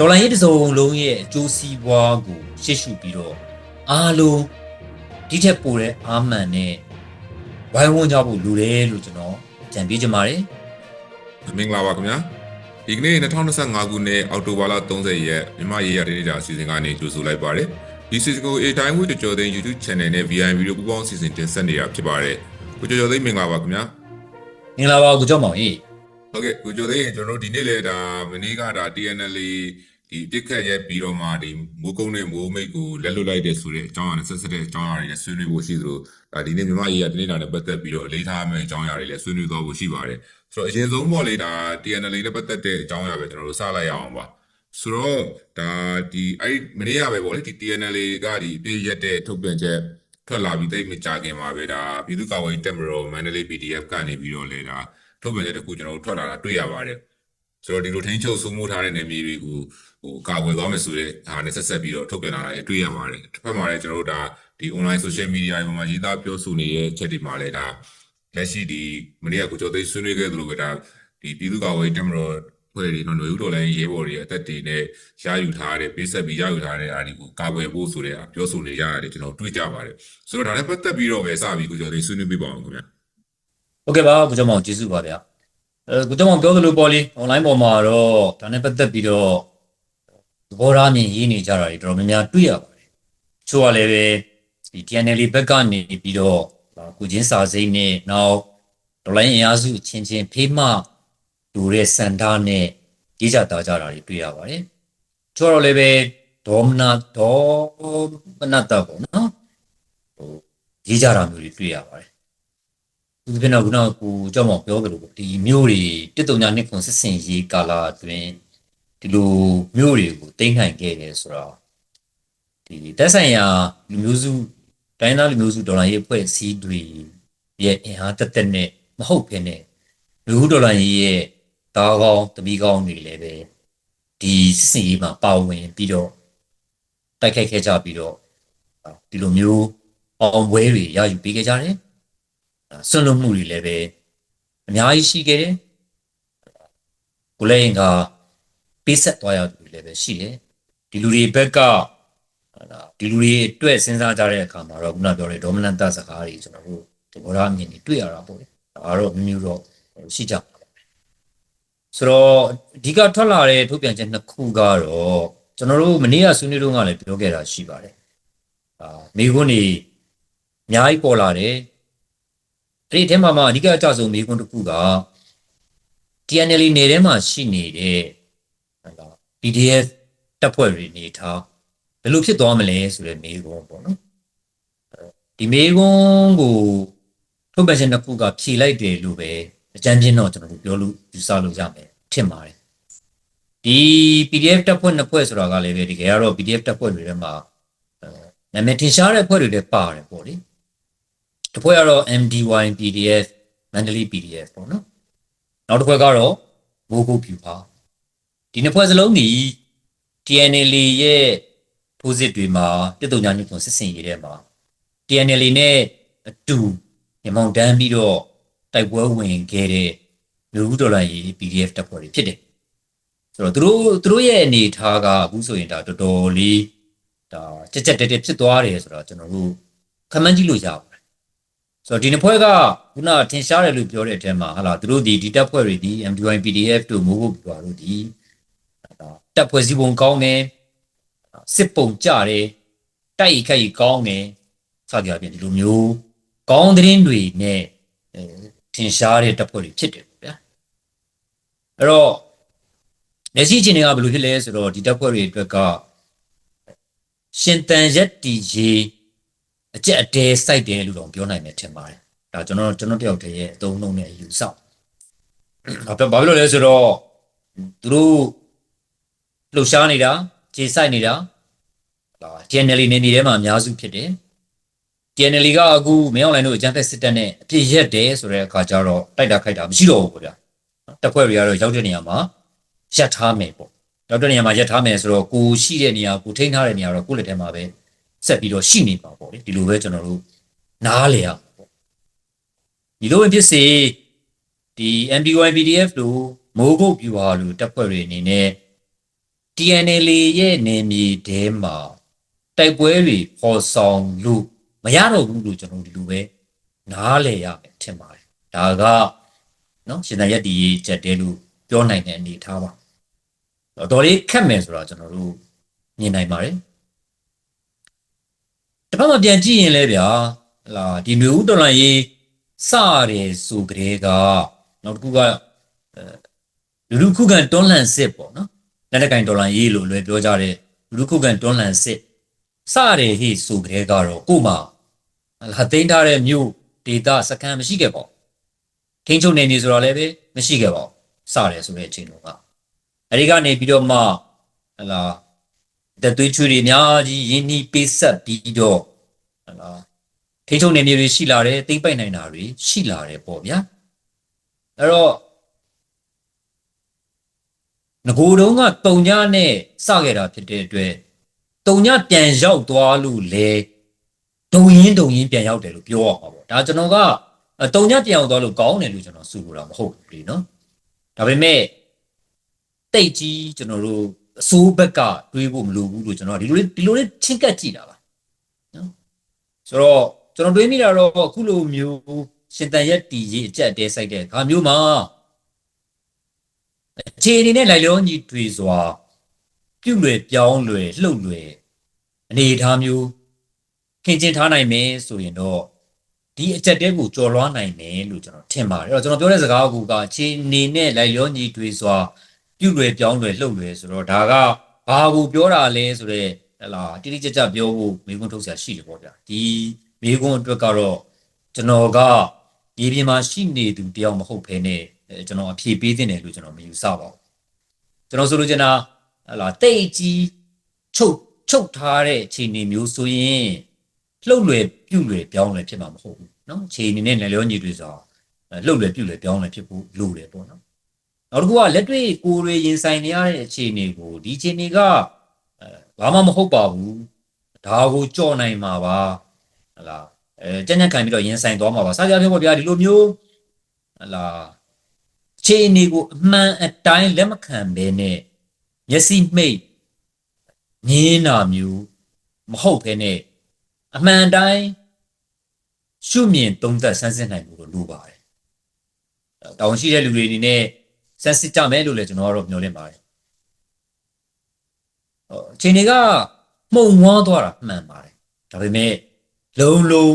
ဒေါ်လာရေးတစ်စုံလုံးရဲ့အကျိုးစီးပွားကိုရှေ့ရှုပြီးတော့အားလုံးဒီထက်ပိုတဲ့အာမန်နဲ့ဝိုင်းဝန်းကြဖို့လိုတယ်လို့ကျွန်တော်ကြံပေးချင်ပါတယ်မင်္ဂလာပါခင်ဗျာဒီကနေ့2025ခုနှစ်အောက်တိုဘာလ30ရက်မြန်မာရေးရတဲ့နေ့တာအစီအစဉ်ကနေကြိုဆိုလိုက်ပါတယ်ဒီစီစဉ်ကို A Time with ကြော်သိန်း YouTube Channel နဲ့ VIP တို့ပူးပေါင်းစီစဉ်တင်ဆက်နေတာဖြစ်ပါတယ်ကိုကျော်ကျော်သိန်းမင်္ဂလာပါခင်ဗျာမင်္ဂလာပါကိုကျော်မောင်ကြီးဟုတ်ကဲ့ကိုကျော်သိန်းကျွန်တော်တို့ဒီနေ့လေဒါမနေ့ကဒါ TNL ဒီပြစ်ခတ်ရဲ့ပြီးတော့မှဒီမိုးကုန်းနဲ့မိုးမိတ်ကိုလက်လွတ်လိုက်တဲ့ဆိုတဲ့အကြောင်းအရာနဲ့ဆက်ဆက်တဲ့အကြောင်းအရာတွေနဲ့ဆွေးနွေးဖို့ရှိသလိုဒါဒီနေ့မြန်မာရေးရတဲ့နေ့တာနဲ့ပတ်သက်ပြီးတော့အလေးထားမယ့်အကြောင်းအရာတွေလည်းဆွေးနွေးသွားဖို့ရှိပါတယ်ဆိုတော့အရင်ဆုံးပေါ့လေဒါ TNL နဲ့ပတ်သက်တဲ့အကြောင်းအရာပဲကျွန်တော်တို့စလိုက်ရအောင်ပါဆိုတော့ဒါဒီအဲ့ဒီမနေ့ကပဲပေါ့လေဒီ TNL ကဒီပြည့်ရက်တဲ့ထုတ်ပြန်ချက်ထွက်လာပြီးတိတ်မကြခင်ပါပဲဒါပြည်သူ့ကာကွယ်ရေးတပ်မတော် Mandalay PDF ကနေပြီးတော့လေဒါထုတ်ပြန်ချက်တစ်ခုကျွန်တော်တို့ထွက်လာတာတွေ့ရပါတယ် ဆိုတော့ဒီလိုထင်းချုပ်စိုးမိုးထားတဲ့နေမြေတွေကိုဟိုကာကွယ်သွားမယ်ဆိုတဲ့ဟာနဲ့ဆက်ဆက်ပြီးတော့ထုတ်ပြန်လာတာလည်းတွေ့ရပါတယ်တစ်ဖက်မှာလည်းကျွန်တော်တို့ဒါဒီ online social media တွေမှာရေးသားပြောဆိုနေတဲ့ချက်တွေမှာလည်းဒါလက်ရှိဒီမနေ့ကကိုကျော်သိန်းဆွေးနွေးခဲ့သလိုပဲဒါဒီပြည်သူ့ကာကွယ်ရေးတပ်မတော်ဖွဲ့တွေနော်ຫນွေဦးတော်လည်းရေးပေါ်တွေအသက်တွေနဲ့ရယူထားတဲ့ပေးဆက်ပြီးရယူထားတဲ့အားတွေကိုကာကွယ်ဖို့ဆိုတဲ့ပြောဆိုနေရတယ်ကျွန်တော်တွေ့ကြပါတယ်ဆိုတော့ဒါလည်းပတ်သက်ပြီးတော့ပဲစပြီးကိုကျော်သိန်းဆွေးနွေးပြပါအောင်ခင်ဗျာဟုတ်ကဲ့ပါကိုကျော်မောင်ကျေးဇူးပါဗျာ အဲကိုကျော်မောင်ပြောသလိုပေါ့လေ online ပေါ်မှာတော့ဒါနဲ့ပတ်သက်ပြီးတော့သဘောထားမြင်ရေးနေကြတာတွေတော်တော်များများတွေ့ရပါတယ်ချို့ကလည်းပဲဒီ TNL ဘက်ကနေပြီးတော့ကိုချင်းစာစိမ့်နဲ့နောက်ဒေါ်လာအင်အားစုအချင်းချင်းဖေးမလူတဲ့စန္ဒနဲ့ရေးကြတာကြတာတွေတွေ့ရပါတယ်ချို့တော့လည်းပဲဒေါမနာဒေါမနတာပေါ့နော်ဟိုရေးကြတာမျိုးတွေတွေ့ရပါတယ် သူပြင်တော့ခုနကကိုကြောက်မောင်ပြောသလိုပေါ့ဒီမျိုးတွေတစ်တုံညာနှစ်ခွန်စစ်စင်ရေးကာလာအတွင်းဒီလိုမျိုးတွေကိုတိမ့်နိုင်ခဲ့တယ်ဆိုတော့ဒီတက်ဆိုင်ရာလူမျိုးစုတိုင်းသားလူမျိုးစုဒေါ်လာရေးအဖွဲ့အစည်းတွေရဲ့အင်အားတက်တက်နဲ့မဟုတ်ဖြစ်နေလူဦးဒေါ်လာရေးရဲ့တားကောင်းတမီကောင်းတွေလည်းပဲဒီစစ်စင်ရေးမှာပါဝင်ပြီးတော့တိုက်ခိုက်ခဲ့ကြပြီးတော့ဒီလိုမျိုးအောင်ပွဲတွေရယူပေးခဲ့ကြတယ် ဆွန့်လွတ်မှုတွေလည်းပဲအများကြီးရှိခဲ့တယ်ကိုလည်းရင်ကပေးဆက်သွားရသူတွေလည်းပဲရှိတယ်ဒီလူတွေဘက်ကဒီလူတွေအတွက်စဉ်းစားကြတဲ့အခါမှာတော့ခုနပြောတဲ့ dominant တစကားတွေကျွန်တော်တို့ဒီဘောရအမြင်တွေတွေ့ရတာပေါ့လေဒါတော့မျိုးမျိုးတော့ရှိကြပါဆိုတော့အဓိကထွက်လာတဲ့ထုတ်ပြန်ချက်နှစ်ခုကတော့ကျွန်တော်တို့မနေ့ကဆွေးနွေးတော့ကလည်းပြောခဲ့တာရှိပါတယ်အာမိခွန်းနေအများကြီးပေါ်လာတယ် အဲ့ဒီအထဲမှာမှအဓိကအကြဆုံးမိကွန်းတစ်ခုက TNL နေထဲမှာရှိနေတဲ့ဟလာ PDF တပ်ဖွဲ့တွေနေထားဘယ်လိုဖြစ်သွားမလဲဆိုတဲ့မိကွန်းပေါ့နော်ဒီမိကွန်းကိုထုတ်ပြန်ချက်တစ်ခုကဖြေလိုက်တယ်လို့ပဲအကြမ်းပြင်းတော့ကျွန်တော်တို့ပြောလို့ယူဆလို့ရမယ်ထင်ပါတယ်ဒီ PDF တပ်ဖွဲ့နှစ်ဖွဲ့ဆိုတာကလည်းပဲတကယ်ကတော့ PDF တပ်ဖွဲ့တွေထဲမှာနာမည်ထင်ရှားတဲ့အဖွဲ့တွေလည်းပါတယ်ပေါ့လေ တစ်ဖွဲ့ကတော့ MDY PDF Mandalay PDF ပေါ့နော်နောက်တစ်ဖွဲ့ကတော့ Mogo View ပါဒီနှစ်ဖွဲ့စလုံးဒီ TNL ရဲ့ထိုးစစ်တွေမှာပြည်သူ့ညာညွန့်စစ်စင်ရေးထဲမှာ TNL နဲ့အတူညမောင်တန်းပြီးတော့တိုက်ပွဲဝင်ခဲ့တဲ့လူဦးဒေါ်လာရေး PDF တပ်ဖွဲ့တွေဖြစ်တယ်ဆိုတော့သူတို့သူတို့ရဲ့အနေထားကအခုဆိုရင်ဒါတော်တော်လေးဒါကြက်ကြက်တက်တက်ဖြစ်သွားတယ်ဆိုတော့ကျွန်တော်တို့ခမန်းကြည့်လို့ရပါ ဆိုတော့ဒီနှစ်ဖွဲ့ကခုနထင်ရှားတယ်လို့ပြောတဲ့အထက်မှာဟာလာသူတို့ဒီဒီတပ်ဖွဲ့တွေဒီ MDY PDF တို့မိုးဖို့ပြောတို့ဒီတပ်ဖွဲ့စည်းပုံကောင်းတယ်စစ်ပုံကြတယ်တိုက်ရိုက်ခိုက်ကောင်းတယ်စသဖြင့်ဒီလိုမျိုးကောင်းသတင်းတွေနဲ့ထင်ရှားတဲ့တပ်ဖွဲ့တွေဖြစ်တယ်ဗျာအဲ့တော့လက်ရှိအခြေအနေကဘယ်လိုဖြစ်လဲဆိုတော့ဒီတပ်ဖွဲ့တွေအတွက်ကရှင်တန်ရက်တီရေး အကြက်အတဲစိုက်တယ်လို့တော့ပြောနိုင်မယ်ထင်ပါတယ်ဒါကျွန်တော်ကျွန်တော်တယောက်တည်းရဲ့အသုံးအနှုန်းနဲ့ယူဆဘာဖြစ်ဘာဖြစ်လို့လဲဆိုတော့သူတို့လှုပ်ရှားနေတာခြေစိုက်နေတာဒါ channel နေနေထဲမှာအများစုဖြစ်တယ် channel ကအခုမင်းအွန်လိုင်းတို့အကြမ်းဖက်စစ်တပ်နဲ့အပြည့်ရက်တယ်ဆိုတဲ့အခါကျတော့တိုက်တာခိုက်တာမရှိတော့ဘူးဗျာတပ်ဖွဲ့တွေကတော့ရောက်တဲ့နေရာမှာရက်ထားမယ်ပေါ့ရောက်တဲ့နေရာမှာရက်ထားမယ်ဆိုတော့ကိုရှိတဲ့နေရာကိုထိန်းထားတဲ့နေရာတော့ကိုယ့်လက်ထဲမှာပဲ ဆက်ပြီးတော့ရှိနေပါပေါ့လေဒီလိုပဲကျွန်တော်တို့နားလေရပေါ့ဒီလိုပဲဖြစ်စေဒီ MDY PDF လို့မိုးကုတ်ပြူဟာလို့တပ်ဖွဲ့တွေအနေနဲ့ TNL ရဲ့နေမြေတဲမှာတိုက်ပွဲတွေပေါ်ဆောင်လို့မရတော့ဘူးလို့ကျွန်တော်ဒီလိုပဲနားလေရမယ်ထင်ပါတယ်ဒါကနော်ရှင်သာရက်ဒီချက်တဲလို့ပြောနိုင်တဲ့အနေအထားပါတော်တော်လေးခက်မယ်ဆိုတော့ကျွန်တော်တို့မြင်နိုင်ပါတယ် တစ်ဖက်မှာပြန်ကြည့်ရင်လည်းဗျာဟလာဒီမျိုးဦးတော်လိုင်းရေးစရတယ်ဆိုကြတဲ့ကနောက်တစ်ခုကအဲလူလူခုခံတွန်းလှန်စစ်ပေါ့နော်လက်နက်ကင်တော်လိုင်းရေးလို့လွယ်ပြောကြတဲ့လူလူခုခံတွန်းလှန်စစ်စရတယ်ဟိဆိုကြတဲ့ကတော့ကို့မှာဟလာသိမ်းထားတဲ့မြို့ဒေတာစကန်မရှိခဲ့ပါဘူးထိန်းချုပ်နေနေဆိုတော့လည်းပဲမရှိခဲ့ပါဘူးစတယ်ဆိုတဲ့အချိန်တော့ကအဲဒီကနေပြီးတော့မှဟလာ တသွေးချွေတွေအများကြီးရင်းနှီးပေးဆက်ပြီးတော့ဟလာထိန်းချုပ်နေနေတွေရှိလာတယ်သိမ့်ပိုက်နိုင်တာတွေရှိလာတယ်ပေါ့ဗျာအဲ့တော့ငကိုတုံးကတုံညနဲ့စခဲ့တာဖြစ်တဲ့အတွက်တုံညပြန်ရောက်သွားလို့လေဒုံရင်ဒုံရင်ပြန်ရောက်တယ်လို့ပြောရမှာပေါ့ဒါကျွန်တော်ကတုံညပြန်ရောက်သွားလို့ကောင်းတယ်လို့ကျွန်တော်ဆိုလိုတာမဟုတ်ဘူးလေနော်ဒါပေမဲ့တိတ်ကြီးကျွန်တော်တို့ အစိုးဘက်ကတွေးဖို့မလိုဘူးလို့ကျွန်တော်ဒီလိုလေးဒီလိုလေးချင်းကပ်ကြည့်တာပါနော်ဆိုတော့ကျွန်တော်တွေးမိတာတော့အခုလိုမျိုးရှင်တန်ရက်တီရေးအကြက်တဲဆိုင်တဲ့ခါမျိုးမှာအခြေအနေနဲ့လိုက်လုံးကြီးတွေစွာပြုတ်လွယ်ပြောင်းလွယ်လှုပ်လွယ်အနေအထားမျိုးခင်ကျင်ထားနိုင်မယ်ဆိုရင်တော့ဒီအကြက်တဲကိုကြော်လွှားနိုင်မယ်လို့ကျွန်တော်ထင်ပါတယ်အဲ့တော့ကျွန်တော်ပြောတဲ့စကားကူကအခြေအနေနဲ့လိုက်လုံးကြီးတွေစွာ ပြုတ်လွယ်ပြောင်းလွယ်လှုပ်လွယ်ဆိုတော့ဒါကဘာကိုပြောတာလဲဆိုတော့ဟလာတိတိကျကျပြောဖို့မိကွန်းထုတ်ဆရာရှိတယ်ပေါ့ဗျာဒီမိကွန်းအတွက်ကတော့ကျွန်တော်ကဒီပြင်မှာရှိနေသူတယောက်မဟုတ်ဘဲနဲ့အဲကျွန်တော်အဖြေပေးတင်တယ်လို့ကျွန်တော်မယူဆပါဘူးကျွန်တော်ဆိုလိုချင်တာဟလာတိတ်ကြီးချုပ်ချုပ်ထားတဲ့အခြေအနေမျိုးဆိုရင်လှုပ်လွယ်ပြုတ်လွယ်ပြောင်းလွယ်ဖြစ်မှာမဟုတ်ဘူးเนาะအခြေအနေနဲ့လည်းလျောညီတွေဆိုတော့လှုပ်လွယ်ပြုတ်လွယ်ပြောင်းလွယ်ဖြစ်ဖို့လိုတယ်ပေါ့နော် ် နောက်တစ်ခုကလက်တွေ့ကိုယ်တွေရင်ဆိုင်နေရတဲ့အခြေအနေကိုဒီအခြေအနေကအဲဘာမှမဟုတ်ပါဘူးဒါကိုကြော်နိုင်မှာပါဟလာအဲကြက်ညက်ခံပြီးတော့ရင်ဆိုင်သွားမှာပါစားကြပြောပေါ့ဗျာဒီလိုမျိုးဟလာအခြေအနေကိုအမှန်အတိုင်းလက်မခံဘဲနဲ့မျက်စိမှိတ်ငင်းတာမျိုးမဟုတ်ဘဲနဲ့အမှန်အတိုင်းရှုမြင်သုံးသပ်ဆန်းစစ်နိုင်ဖို့လိုပါတယ်တောင်းရှိတဲ့လူတွေအနေနဲ့ ဆက်စစ်ကြမယ်လို့လည်းကျွန်တော်ကတော့မျှော်လင့်ပါတယ်ဟောအချိန်တွေကမှုံဝါးသွားတာမှန်ပါတယ်ဒါပေမဲ့လုံလုံ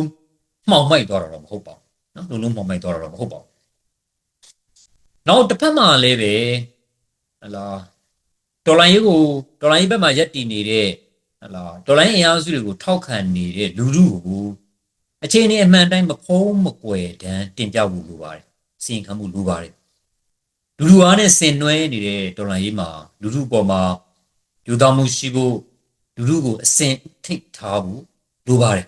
မှောင်မိုက်သွားတာတော့မဟုတ်ပါဘူးနော်လုံလုံမှောင်မိုက်သွားတာတော့မဟုတ်ပါဘူးနောက်တစ်ဖက်မှာလည်းပဲဟလာဒေါ်လာရေးကိုဒေါ်လာရေးဘက်မှာရက်တည်နေတဲ့ဟလာဒေါ်လာရေးအင်အားစုတွေကိုထောက်ခံနေတဲ့လူလူကိုအချိန်နဲ့အမှန်တိုင်းမဖုံးမကွယ်တန်းတင်ပြဖို့လိုပါတယ်စီရင်ခံမှုလိုပါတယ် လူလူအားနဲ့ဆင်နွှဲနေတဲ့ဒေါ်လာရေးမှာလူလူပေါ်မှာယူသားမှုရှိဖို့လူလူကိုအစင်ထိတ်ထားဖို့လိုပါတယ်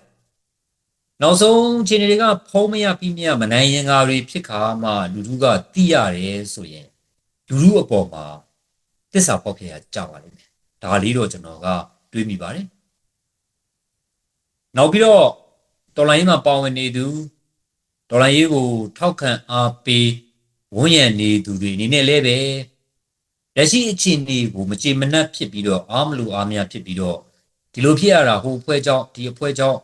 နောက်ဆုံးခြေနေတွေကဖုံးမရပြီးမရမနိုင်ရင်ကားတွေဖြစ်ခါမှလူလူကတိရတယ်ဆိုရင်လူလူအပေါ်မှာတစ္ဆာပေါက်ခဲ့ရကြပါလိမ့်မယ်ဒါလေးတော့ကျွန်တော်ကတွေးမိပါတယ်နောက်ပြီးတော့ဒေါ်လာရေးမှာပါဝင်နေသူဒေါ်လာရေးကိုထောက်ခံအားပေး ဝန်းရံနေသူတွေအနေနဲ့လည်းပဲလက်ရှိအခြေအနေကိုမကြေမနက်ဖြစ်ပြီးတော့အားမလို့အားမရဖြစ်ပြီးတော့ဒီလိုဖြစ်ရတာဟိုအဖွဲ့ကြောင့်ဒီအဖွဲ့ကြောင့်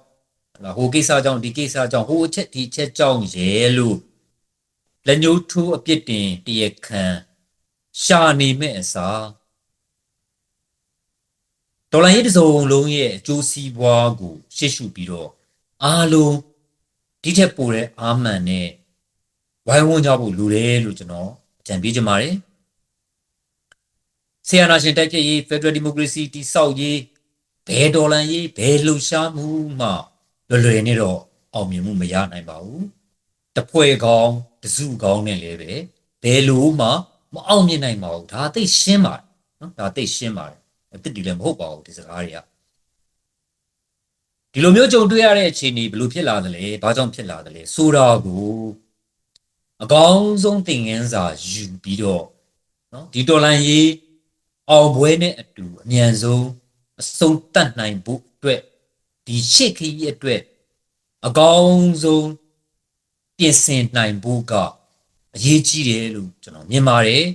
ဟလာဟိုကိစ္စကြောင့်ဒီကိစ္စကြောင့်ဟိုအချက်ဒီအချက်ကြောင့်ရဲလို့လက်ညှိုးထိုးအပြစ်တင်တရခံရှာနေမဲ့အစားဒေါ်လာရေးတစ်စုံလုံးရဲ့အကျိုးစီးပွားကိုရှေ့ရှုပြီးတော့အားလုံးဒီထက်ပိုတဲ့အာမှန်နဲ့ ဝိုင်းဝန်းကြဖို့လူတယ်လို့ကျွန်တော်အကြံပေးချင်ပါတယ်ဆီယနာရှင်တိုက်ပြည့်ရေး Federal Democracy တိဆောက်ရေးဘယ်ဒေါ်လာရေးဘယ်လှုပ်ရှားမှုမှလွယ်လွယ်နဲ့တော့အောင်မြင်မှုမရနိုင်ပါဘူးတပွဲကောင်းတစုကောင်းနဲ့လည်းပဲဘယ်လိုမှမအောင်မြင်နိုင်ပါဘူးဒါသိရှင်းပါတယ်နော်ဒါသိရှင်းပါတယ်အစ်တီလည်းမဟုတ်ပါဘူးဒီစကားတွေကဒီလိုမျိုးကြုံတွေ့ရတဲ့အခြေအနေဘယ်လိုဖြစ်လာသလဲဘာကြောင့်ဖြစ်လာသလဲဆိုတာကို အကောင်းဆုံးသင်ခန်းစာယူပြီးတော့နော်ဒီတော်လန်ရေးအောင်ပွဲနဲ့အတူအမြန်ဆုံးအဆုံးတတ်နိုင်ဖို့အတွက်ဒီရှစ်ခရီးအတွက်အကောင်းဆုံးပြင်ဆင်နိုင်ဖို့ကအရေးကြီးတယ်လို့ကျွန်တော်မြင်ပါတယ်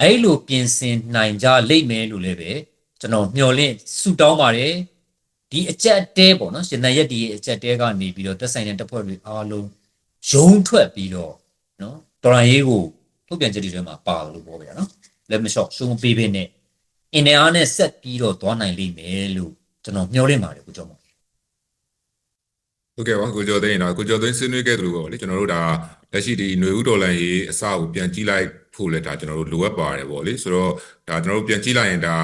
အဲ့လိုပြင်ဆင်နိုင်ကြလိမ့်မယ်လို့လည်းပဲကျွန်တော်မျှော်လင့်ဆုတောင်းပါတယ်ဒီအကြက်အတဲပေါ့နော်ရှင်သန်ရက်ဒီရဲ့အကြက်တဲကနေပြီးတော့တက်ဆိုင်တဲ့တပ်ဖွဲ့တွေအားလုံးရုံးထွက်ပြီးတော့ နော်တော်ရန်ရေးကိုထုတ်ပြန်ချက်တွေထဲမှာပါတယ်လို့ပြောပြရနော်လက်မလျှော့ရှုံးပေးပေးနဲ့အင်နေအားနဲ့ဆက်ပြီးတော့သွားနိုင်လိမ့်မယ်လို့ကျွန်တော်မျှော်လင့်ပါတယ်ကိုကျော်မောင် ဟုတ်ကဲ့ပါကိုကျော်သိန်းတော့ကိုကျော်သိန်းဆွေးနွေးခဲ့သလိုပေါ့လေကျွန်တော်တို့ဒါလက်ရှိဒီຫນွေဥဒေါ်လာရေးအစကိုပြန်ကြည့်လိုက်ဖို့လဲဒါကျွန်တော်တို့လိုအပ်ပါတယ်ပေါ့လေဆိုတော့ဒါကျွန်တော်တို့ပြန်ကြည့်လိုက်ရင်ဒါ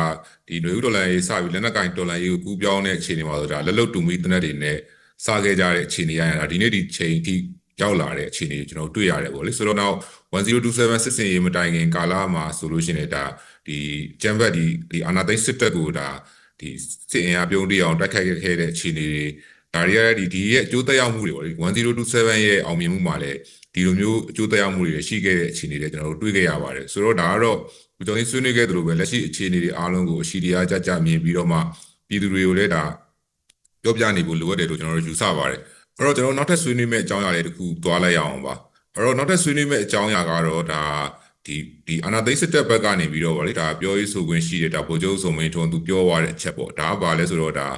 ဒီຫນွေဥဒေါ်လာရေးစပြီးလက်နက်ကင်ဒေါ်လာရေးကိုကူးပြောင်းတဲ့အခြေအနေမှာဆိုဒါလက်လုတ်တူမီတနက်တွေနဲ့စခဲ့ကြတဲ့အခြေအနေရရင်ဒါဒီနေ့ဒီချိန်ထိ ရောက်လာတဲ့အခြေအနေကိုကျွန်တော်တွေ့ရတယ်ပေါ့လေဆိုတော့နောက်1027စစ်စင်ရေးမတိုင်ခင်ကာလမှာဆိုလို့ရှိရင်ဒါဒီကျန်းဘတ်ဒီဒီအာနာသိန်းစစ်တပ်ကိုဒါဒီစစ်အင်အားပြုံးတိအောင်တိုက်ခိုက်ခဲ့တဲ့အခြေအနေတွေဒါတွေကဒီဒီရဲ့အကျိုးသက်ရောက်မှုတွေပေါ့လေ1027ရဲ့အောင်မြင်မှုမှာလည်းဒီလိုမျိုးအကျိုးသက်ရောက်မှုတွေရှိခဲ့တဲ့အခြေအနေတွေကျွန်တော်တို့တွေ့ခဲ့ရပါတယ်ဆိုတော့ဒါကတော့ကိုကျော်င်းဆွေးနွေးခဲ့သလိုပဲလက်ရှိအခြေအနေတွေအားလုံးကိုအရှိတရားကြကြမြင်ပြီးတော့မှပြည်သူတွေကိုလည်းဒါပြောပြနေဖို့လိုအပ်တယ်လို့ကျွန်တော်တို့ယူဆပါတယ် အဲ့တော့ကျွန်တော်နောက်ထပ်ဆွေးနွေးမယ့်အကြောင်းအရာလေးတစ်ခုသွားလိုက်ရအောင်ပါအဲ့တော့နောက်ထပ်ဆွေးနွေးမယ့်အကြောင်းအရာကတော့ဒါဒီဒီအနာသိစစ်တပ်ဘက်ကနေပြီးတော့ဗောလေဒါပြောရေးဆိုခွင့်ရှိတယ်ဒါဗိုလ်ချုပ်စုံမင်းထွန်းသူပြောသွားတဲ့အချက်ပေါ့ဒါကဘာလဲဆိုတော့ဒါ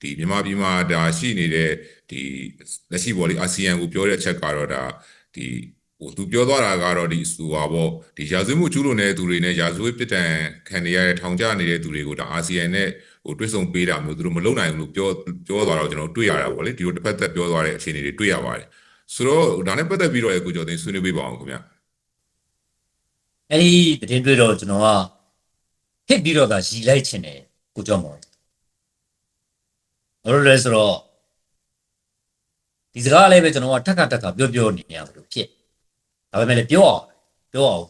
ဒီမြန်မာပြည်မှာဒါရှိနေတဲ့ဒီလက်ရှိပေါ်လေးအာဆီယံကိုပြောတဲ့အချက်ကတော့ဒါဒီဟိုသူပြောသွားတာကတော့ဒီဆိုပါပေါ့ဒီရာဇဝတ်မှုကျူးလွန်တဲ့သူတွေနဲ့ရာဇဝတ်ပြစ်ဒဏ်ခံနေရတဲ့ထောင်ကျနေတဲ့သူတွေကိုဒါအာဆီယံနဲ့ ဟိုတွဲဆုံပေးတာမျိုးသူတို့မလုပ်နိုင်ဘူးလို့ပြောပြောသွားတော့ကျွန်တော်တွေ့ရတာပေါ့လေဒီလိုတစ်ဖက်သက်ပြောသွားတဲ့အခြေအနေတွေတွေ့ရပါတယ်ဆိုတော့ဒါနဲ့ပတ်သက်ပြီးတော့လည်းကိုကျော်သိန်းဆွေးနွေးပေးပါအောင်ခင်ဗျာအဲ့ဒီသတင်းတွေ့တော့ကျွန်တော်ကဟစ်ပြီးတော့သာရီလိုက်ချင်တယ်ကိုကျော်မောင်ဘာလို့လဲဆိုတော့ဒီစကားလည်းပဲကျွန်တော်ကထက်ခါထက်ခါပြောပြောနေရမလို့ဖြစ်ဒါပေမဲ့လည်းပြောအောင်ပြောအောင်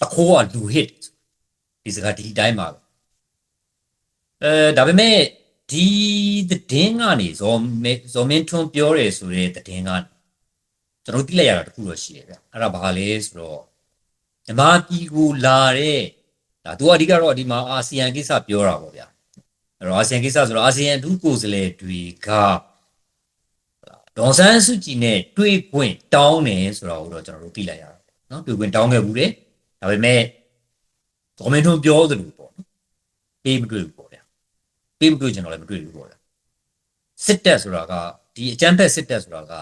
တခိုးကလူဟစ်ဒီစကားဒီအတိုင်းပါပဲ အဲဒါပေမဲ့ဒီသတင်းကနေဇော်ဇော်မင်းထွန်းပြောတယ်ဆိုတဲ့သတင်းကကျွန်တော်သိလိုက်ရတာတခုတော့ရှိတယ်ဗျအဲ့ဒါဘာလဲဆိုတော့ဓမ္မပြည်ကိုလာတဲ့ဒါသူကအဓိကတော့ဒီမှာအာဆီယံကိစ္စပြောတာပေါ့ဗျအဲ့တော့အာဆီယံကိစ္စဆိုတော့အာဆီယံအထူးကိုယ်စားလှယ်တွေကဒေါ်ဆန်းစုကြည်နဲ့တွေ့ခွင့်တောင်းတယ်ဆိုတာကိုတော့ကျွန်တော်တို့သိလိုက်ရတာနော်တွေ့ခွင့်တောင်းခဲ့ဘူးလေဒါပေမဲ့ဒေါ်မင်းထွန်းပြောသလိုပေါ့နော်အေးမတွေ့ဘူးပေါ့ ဗျာပေးမတွေ့ကျွန်တော်လည်းမတွေ့ဘူးပေါ့ဗျာစစ်တပ်ဆိုတာကဒီအကြမ်းဖက်စစ်တပ်ဆိုတာက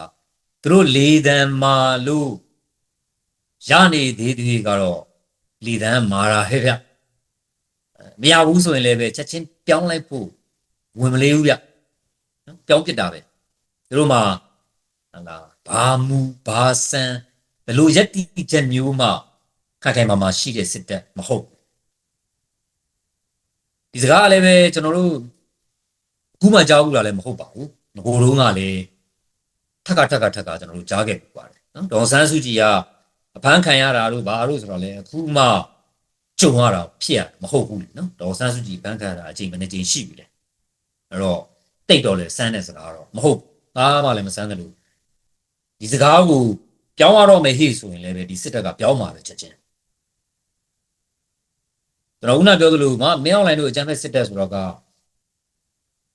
သူတို့လေတံမာလို့ရနေသေးသေးကတော့လီဒန်းမာတာဟဲ့ဗျအဲမရဘူးဆိုရင်လည်းပဲချက်ချင်းပြောင်းလိုက်ဖို့ဝင်မလေးဘူးဗျနော်ပြောင်းပစ်တာပဲသူတို့မှာဟလာဘာမူဘာစံဘယ်လိုရက်တိချက်မျိုးမှခက်ခဲမှာမရှိတဲ့စစ်တပ်မဟုတ်ဘူး ဒီစကားကလည်းပဲကျွန်တော်တို့ခုမှကြားဘူးလားလည်းမဟုတ်ပါဘူးငကိုယ်လုံးကလည်းထက်ကထက်ကထက်ကကျွန်တော်တို့ကြားခဲ့ပြီးပါတယ်နော်ဒေါ်ဆန်းစုကြည်ကအဖမ်းခံရတာတို့ဘာတို့ဆိုတော့လေအခုမှကြုံရတာဖြစ်ရမဟုတ်ဘူးလေနော်ဒေါ်ဆန်းစုကြည်ဖမ်းခံရတာအချိန်မနေ့ချိန်ရှိပြီလေအဲ့တော့တိတ်တော့လေစမ်းတဲ့စကားတော့မဟုတ်ဘာမှလည်းမစမ်းတယ်လို့ဒီစကားကိုပြောင်းရတော့မယ်ဟေ့ဆိုရင်လည်းပဲဒီစစ်တပ်ကပြောင်းมาပဲချက်ချင်း ကျွန်တော်ဦးနာပြောသလိုငါမင်းအွန်လိုင်းတို့အကြမ်းဖက်စစ်တပ်ဆိုတော့က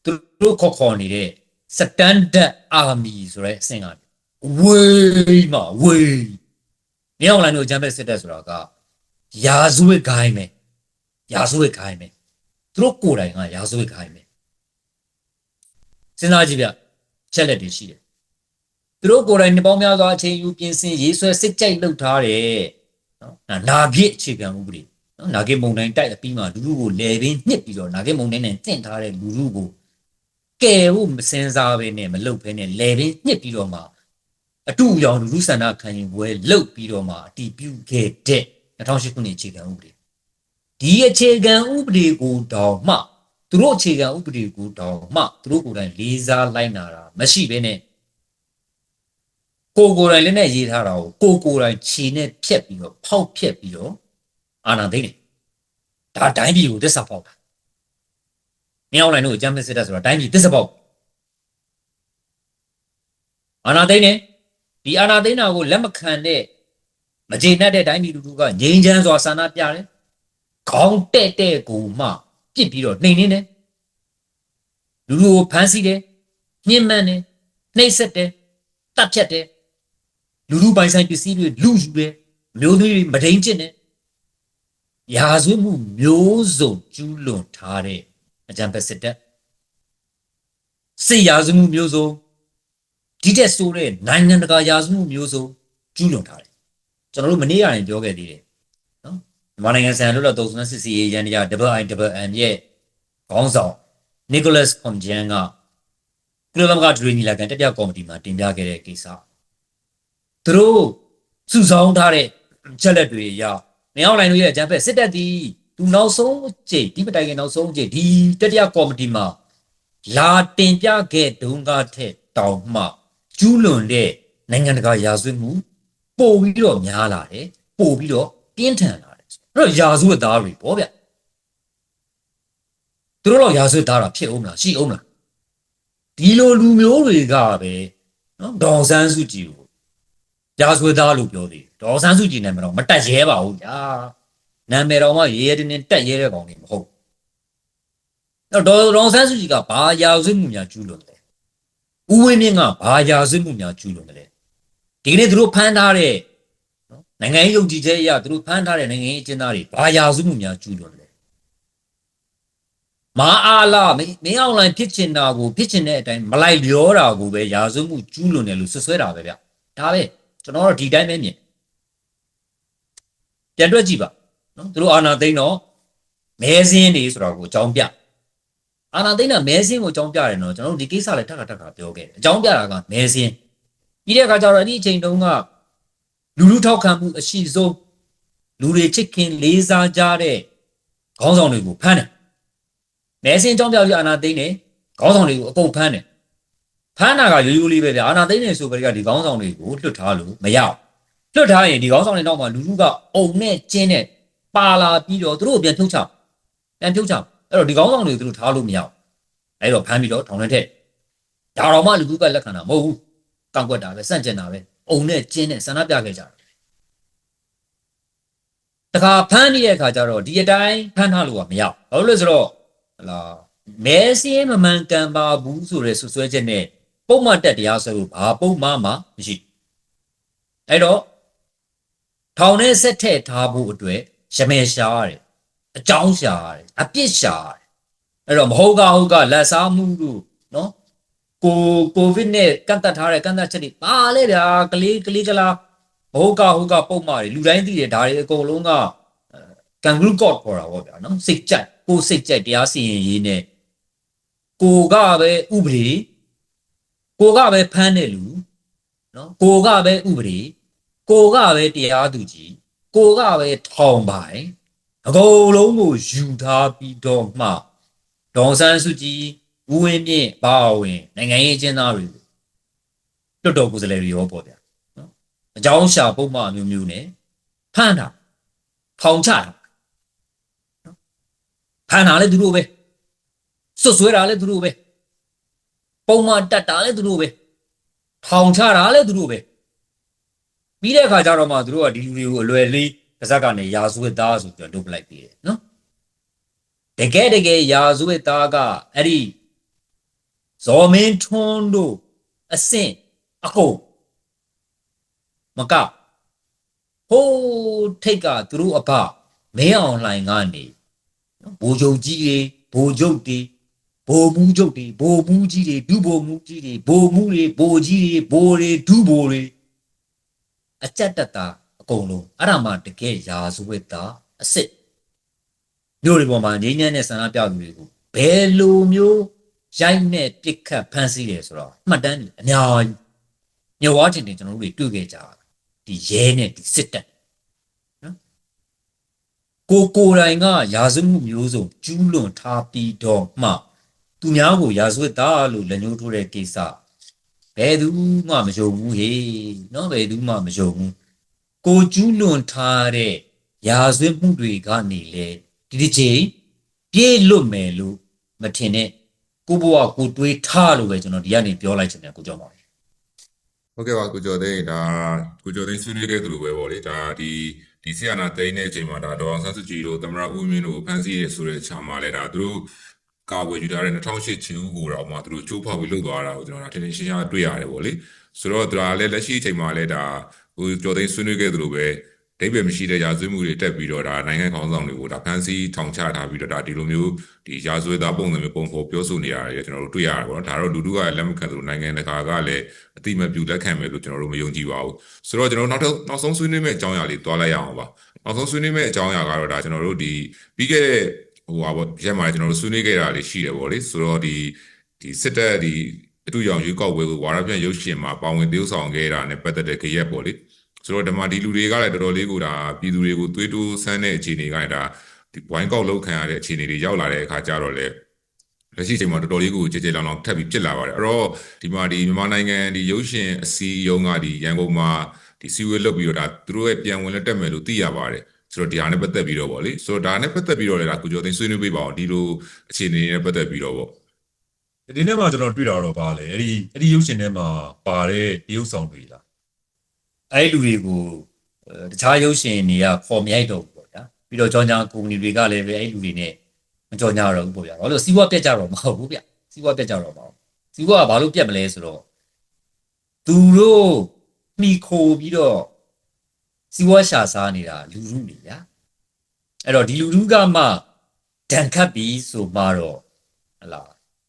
သူတို့ခေါ်ခေါ်နေတဲ့ standard army ဆိုတဲ့အဆင့်ကဝေးမှာဝေးမြောင်လိုင်းတို့အကြမ်းဖက်စစ်တပ်ဆိုတာကရာဇဝတ်ခိုင်းပဲရာဇဝတ်ခိုင်းပဲသူတို့ကိုယ်တိုင်ကရာဇဝတ်ခိုင်းပဲစဉ်းစားကြည့်ဗျချက်လက်တွေရှိတယ်သူတို့ကိုယ်တိုင်နှစ်ပေါင်းများစွာအချိန်ယူပြင်ဆင်ရေးဆွဲစစ်ကြိုက်လုပ်ထားတယ်နော်နာဂစ်အခြေခံဥပဒေ နော်နာဂစ်မုံတိုင်းတိုက်အပြီးမှလူလူကိုလေပင်ညှစ်ပြီးတော့နာဂစ်မုံတိုင်းနဲ့တင့်ထားတဲ့လူလူကိုကယ်ဖို့မစင်စားဘဲနဲ့မလုပ်ဘဲနဲ့လေပင်ညှစ်ပြီးတော့မှအတူရောင်လူလူဆန္ဒခံရင်ပွဲလုတ်ပြီးတော့မှအတီးပြုတ်ခဲ့တဲ့2008ခုနှစ်အခြေခံဥပဒေဒီအခြေခံဥပဒေကိုတောင်မှသူတို့အခြေခံဥပဒေကိုတောင်မှသူတို့ကိုယ်တိုင်လေးစားလိုက်နာတာမရှိဘဲနဲ့ကိုယ်ကိုယ်တိုင်လည်းနဲ့ရေးထားတာကိုကိုယ်ကိုယ်တိုင်ခြေနဲ့ဖြက်ပြီးတော့ဖောက်ဖြက်ပြီးတော့ အာဏာသိမ်းတယ်ဒါတိုင်းပြည်ကိုတစ္ဆာပေါက်တာမြောက်လိုင်းတို့အကြမ်းဖက်စစ်တပ်ဆိုတာတိုင်းပြည်တစ္ဆာပေါက်အာဏာသိမ်းတယ်ဒီအာနာသိန်းနာကိုလက်မခံတဲ့မကျေနပ်တဲ့တိုင်းပြည်လူထုကငြိမ်းချမ်းစွာဆန္ဒပြတယ်။ခေါင်းတဲ့တဲ့ကိုမှပြစ်ပြီးတော့နှိမ်နှင်းတယ်။လူလူကိုဖမ်းဆီးတယ်။ညှဉ်းပန်းတယ်။နှိပ်စက်တယ်။တပ်ဖြတ်တယ်။လူလူပိုင်ဆိုင်ပစ္စည်းတွေလူယူတယ်။မျိုးသွေးတွေမဒိန်ကျင့်တယ် ရာဇဝတ်မှုမျိုးစုံကျူးလွန်ထားတဲ့အကြံဖက်စစ်တပ်စစ်ရာဇဝတ်မှုမျိုးစုံဒီတက်ဆိုတဲ့နိုင်ငံတကာရာဇဝတ်မှုမျိုးစုံကျူးလွန်ထားတယ်ကျွန်တော်တို့မနေ့ကရင်ပြောခဲ့သေးတယ်နော်မြန်မာနိုင်ငံဆန်လွတ်လပ်သုံးစွမ်းစစ်စီရေးရန်တရား WIMM ရဲ့ခေါင်းဆောင် Nicholas Conjan ကကုလသမဂ္ဂဒရီနီလာကန်တက်ပြကော်မတီမှာတင်ပြခဲ့တဲ့ကိစ္စသူတို့စုဆောင်းထားတဲ့ချက်လက်တွေအရ မင်းအောင်လိုင်တို့ရဲ့အကြံဖက်စစ်တပ်ဒီသူနောက်ဆုံးအကြိမ်ဒီမတိုင်ခင်နောက်ဆုံးအကြိမ်ဒီတက်ပြကော်မတီမှာလာတင်ပြခဲ့တုန်းကထက်တောင်မှကျူးလွန်တဲ့နိုင်ငံတကာရာဇဝတ်မှုပို့ပြီးတော့များလာတယ်ပို့ပြီးတော့ပြင်းထန်လာတယ်အဲ့တော့ရာဇဝတ်သားတွေပေါ့ဗျသူတို့တော့ရာဇဝတ်သားတာဖြစ်အောင်မလားရှိအောင်မလားဒီလိုလူမျိုးတွေကပဲနော်ဒေါ်ဆန်းစုကြည်ကို ရာဇဝတ်သားလို့ပြောသေးတယ်ဒေါ်ဆန်းစုကြည်နာမည်တော့မတက်ရဲပါဘူးညာနာမည်တော်မှရဲရဲတင်းတင်းတက်ရဲတဲ့ကောင်တွေမဟုတ်အဲ့တော့ဒေါ်ဒေါ်ဆန်းစုကြည်ကဘာရာဇဝတ်မှုများကျူးလွန်တယ်ဦးဝင်းမြင့်ကဘာရာဇဝတ်မှုများကျူးလွန်တယ်ဒီကနေ့သူတို့ဖမ်းထားတဲ့နော်နိုင်ငံရေးယုံကြည်ချက်အရသူတို့ဖမ်းထားတဲ့နိုင်ငံရေးအကျဉ်းသားတွေဘာရာဇဝတ်မှုများကျူးလွန်တယ်မအားလာမင်းမင်းအောင်လိုင်းဖြစ်ချင်တာကိုဖြစ်ချင်တဲ့အတိုင်းမလိုက်လျောတာကိုပဲရာဇဝတ်မှုကျူးလွန်တယ်လို့ဆွဆွဲတာပဲဗျဒါပဲ ကျွန်တော်တို့ဒီတိုင်းပဲမြင်ပြန်တွက်ကြည့်ပါနော်သူတို့အာနာသိန်းတော့မဲစင်းနေဆိုတာကိုအကြောင်းပြအာနာသိန်းကမဲစင်းကိုအကြောင်းပြတယ်နော်ကျွန်တော်တို့ဒီကိစ္စလည်းထပ်ခါထပ်ခါပြောခဲ့တယ်အကြောင်းပြတာကမဲစင်းပြီးတဲ့အခါကျတော့အဲ့ဒီအချိန်တုန်းကလူလူထောက်ခံမှုအရှိဆုံးလူတွေချစ်ခင်လေးစားကြတဲ့ခေါင်းဆောင်တွေကိုဖမ်းတယ်မဲစင်းအကြောင်းပြပြီးအာနာသိန်းနေခေါင်းဆောင်တွေကိုအကုန်ဖမ်းတယ် ဖမ်းတာကရိုးရိုးလေးပဲဗျအာနာသိန်းနေဆိုကြတဲ့ဒီခေါင်းဆောင်တွေကိုလွတ်ထားလို့မရအောင်လွတ်ထားရင်ဒီခေါင်းဆောင်တွေနောက်မှာလူလူကအုံနဲ့ကျင်းနဲ့ပါလာပြီးတော့သူတို့ကိုပြန်ဖြုတ်ချပြန်ဖြုတ်ချအဲ့တော့ဒီခေါင်းဆောင်တွေကိုသူတို့ထားလို့မရအောင်အဲ့တော့ဖမ်းပြီးတော့ထောင်ထဲထည့်ဒါတော့မှလူလူကလက်ခံတာမဟုတ်ဘူးကန့်ကွက်တာပဲစန့်ကျင်တာပဲအုံနဲ့ကျင်းနဲ့ဆန္ဒပြခဲ့ကြတာတခါဖမ်းနေတဲ့အခါကျတော့ဒီအတိုင်းဖမ်းထားလို့ကမရဘူးဘာလို့လဲဆိုတော့ဟလာမဲစင်းမမှန်ကန်ပါဘူးဆိုတဲ့ဆွဆွဲချက်နဲ့ ပုံမှန်တက်တရားဆိုလို့ဘာပုံမှန်မှမရှိအဲ့တော့ထောင်ထဲဆက်ထည့်ထားဖို့အတွက်ရမယ်ရှာရတယ်အကြောင်းရှာရတယ်အပြစ်ရှာရတယ်အဲ့တော့မဟုတ်ကဟုတ်ကလက်စားမှုတို့နော်ကိုကိုဗစ်နဲ့ကန့်သက်ထားတဲ့ကန့်သက်ချက်တွေပါလေဗျာကလေးကလေးကလားမဟုတ်ကဟုတ်ကပုံမှန်တွေလူတိုင်းသိတယ်ဒါတွေအကုန်လုံးကကန်ဂရူကော့ခေါ်တာပေါ့ဗျာနော်စိတ်ကြိုက်ကိုစိတ်ကြိုက်တရားစီရင်ရေးနဲ့ကိုကပဲဥပဒေ ကိုကပဲဖမ်းတဲ့လူနော်ကိုကပဲဥပဒေကိုကပဲတရားသူကြီးကိုကပဲထောင်ပိုင်အကုန်လုံးကိုယူထားပြီးတော့မှဒေါန်ဆန်းစုကြည်ဦးဝင်းမြင့်ဘာဝင်နိုင်ငံရေးအကျဉ်းသားတွေလွတ်တော်ကိုယ်စားလှယ်တွေရောပေါ့ဗျာနော်အကြောင်းရှာပုံမှန်မျိုးမျိုးနဲ့ဖမ်းတာထောင်ချတာနော်ဖမ်းတာလည်းသူတို့ပဲစွတ်ဆွဲတာလည်းသူတို့ပဲ ပုံမှန်တက်တာလည်းသူတို့ပဲထောင်ချတာလည်းသူတို့ပဲပြီးတဲ့အခါကျတော့မှသူတို့ကဒီလူတွေကိုအလွယ်လေးပါဇက်ကနေရာဇဝတ်သားဆိုပြီးတော့လုပ်ပလိုက်ပြီးတယ်နော်တကယ်တကယ်ရာဇဝတ်သားကအဲ့ဒီဇော်မင်းထွန်းတို့အဆင့်အကုန်မကဟိုးထိတ်ကသူတို့အဖမင်းအောင်လှိုင်ကနေနော်ဘိုးချုပ်ကြီးတွေဘိုးချုပ်တွေ ဘိုးမူးချုပ်တွေဘိုးမူးကြီးတွေဒုဘိုးမူးကြီးတွေဘိုးမူးတွေဘိုးကြီးတွေဘိုးတွေဒုဘိုးတွေအကြက်တက်တာအကုန်လုံးအဲ့ဒါမှတကယ်ရာဇဝတ်သားအစ်စ်မျိုးတွေပေါ်မှာငြိမ်းချမ်းတဲ့ဆန္ဒပြသူတွေကိုဘယ်လိုမျိုးရိုက်နဲ့ပြစ်ခတ်ဖမ်းဆီးတယ်ဆိုတော့မှတ်တမ်းတွေအများကြီးညဝါတင်တင်ကျွန်တော်တို့တွေတွေ့ခဲ့ကြတာဒီရဲနဲ့ဒီစစ်တပ်နော်ကိုကိုယ်တိုင်ကရာဇဝတ်မှုမျိုးစုံကျူးလွန်ထားပြီးတော့မှ သူများကိုရာဇဝတ်သားလို့လက်ညှိုးထိုးတဲ့ကိစ္စဘယ်သူမှမယုံဘူးဟေးနော်ဘယ်သူမှမယုံဘူးကိုကျူးလွန်ထားတဲ့ရာဇဝတ်မှုတွေကနေလေဒီဒီချိန်ပြေးလွတ်မယ်လို့မထင်နဲ့ကိုဘဝကိုတွေးထားလို့ပဲကျွန်တော်ဒီကနေပြောလိုက်ချင်တယ်ကိုကြောက်ပါမယ်ဟုတ်ကဲ့ပါကိုကျော်သိန်းဒါကိုကျော်သိန်းဆွေးနွေးခဲ့သလိုပဲပေါ့လေဒါဒီဒီဆီယနာသိန်းတဲ့အချိန်မှာဒါဒေါအောင်ဆန်းစုကြည်တို့သမရဦးမင်းတို့ဖမ်းဆီးရဆိုတဲ့ခြာမှာလဲဒါသူတို့ ကာဝယ်ယူထားတဲ့2008ချင်းဦးကိုတော့မှသူတို့ချိုးဖောက်ပြီးလုပ်သွားတာကိုကျွန်တော်ထင်ထင်ရှင်းရှင်းတွေ့ရတယ်ပေါ့လေဆိုတော့ဒါလည်းလက်ရှိအချိန်မှာလဲဒါကိုကျော်သိန်းဆွေးနွေးခဲ့သလိုပဲဒိဗေမရှိတဲ့ရာဇဝတ်မှုတွေတက်ပြီးတော့ဒါနိုင်ငံခေါင်းဆောင်တွေကိုဒါဖန်စီထောင်ချထားပြီးတော့ဒါဒီလိုမျိုးဒီရာဇဝတ်သားပုံစံမျိုးပုံဖော်ပြောဆိုနေရတယ်ကျွန်တော်တို့တွေ့ရတာပေါ့နော်ဒါတော့လူတို့ကလက်မခံသလိုနိုင်ငံတကာကလည်းအတိမပြုလက်ခံမယ်လို့ကျွန်တော်တို့မယုံကြည်ပါဘူးဆိုတော့ကျွန်တော်တို့နောက်ထပ်နောက်ဆုံးဆွေးနွေးမယ့်အကြောင်းအရာလေးတွားလိုက်ရအောင်ပါနောက်ဆုံးဆွေးနွေးမယ့်အကြောင်းအရာကတော့ဒါကျွန်တော်တို့ဒီပြီးခဲ့တဲ့ ဟိုပါပေါ့ရက်မှာကျွန်တော်တို့ဆွေးနွေးခဲ့တာလေးရှိတယ်ပေါ့လေဆိုတော့ဒီဒီစစ်တပ်ဒီအတူရောင်ရွေးကောက်ပွဲကိုဝါရပြန်ရုပ်ရှင်မှာပါဝင်တည်ဆောင်ခဲ့တာနဲ့ပတ်သက်တဲ့ကြရက်ပေါ့လေဆိုတော့ဒီမှာဒီလူတွေကလည်းတော်တော်လေးကိုဒါပြည်သူတွေကိုသွေးတိုးဆန်းတဲ့အခြေအနေကလည်းဒါဒီဝိုင်းကောက်လောက်ခံရတဲ့အခြေအနေတွေရောက်လာတဲ့အခါကျတော့လေလက်ရှိအချိန်မှာတော်တော်လေးကိုကြည်ကြည်လောင်လောင်ထပ်ပြီးဖြစ်လာပါတယ်အဲ့တော့ဒီမှာဒီမြန်မာနိုင်ငံဒီရုပ်ရှင်အစည်းအရုံးကဒီရန်ကုန်မှာဒီစီဝေးလုပ်ပြီးတော့ဒါသူတို့ရဲ့ပြန်ဝင်လက်တက်မယ်လို့သိရပါတယ် ဆိုတော့ဒီဟာနဲ့ပတ်သက်ပြီးတော့ဗောလေဆိုတော့ဒါနဲ့ပတ်သက်ပြီးတော့လေဒါကုကျော်သိန်းဆွေးနွေးပေးပါအောင်ဒီလိုအခြေအနေတွေနဲ့ပတ်သက်ပြီးတော့ဗောဒီနေ့မှကျွန်တော်တွေ့တာတော့ပါလေအဲ့ဒီအဲ့ဒီရုပ်ရှင်ထဲမှာပါတဲ့တရုပ်ဆောင်တွေလားအဲ့ဒီလူတွေကိုအဲတခြားရုပ်ရှင်တွေကခေါ်မြိုက်တော့ဘူးပေါ့ဗျာပြီးတော့ကြောင်ညာကုမ္ပဏီတွေကလည်းပဲအဲ့ဒီလူတွေနဲ့မကြောင်ညာတော့ဘူးပေါ့ဗျာဘာလို့လဲစီးပွားပြတ်ကြတော့မဟုတ်ဘူးဗျစီးပွားပြတ်ကြတော့မဟုတ်စီးပွားကဘာလို့ပြတ်မလဲဆိုတော့သူတို့မိခိုပြီးတော့ စီးပွားရှာစားနေတာလူလူတွေဗျာအဲ့တော့ဒီလူလူကမှဒဏ်ခတ်ပြီးဆိုမှတော့ဟလာ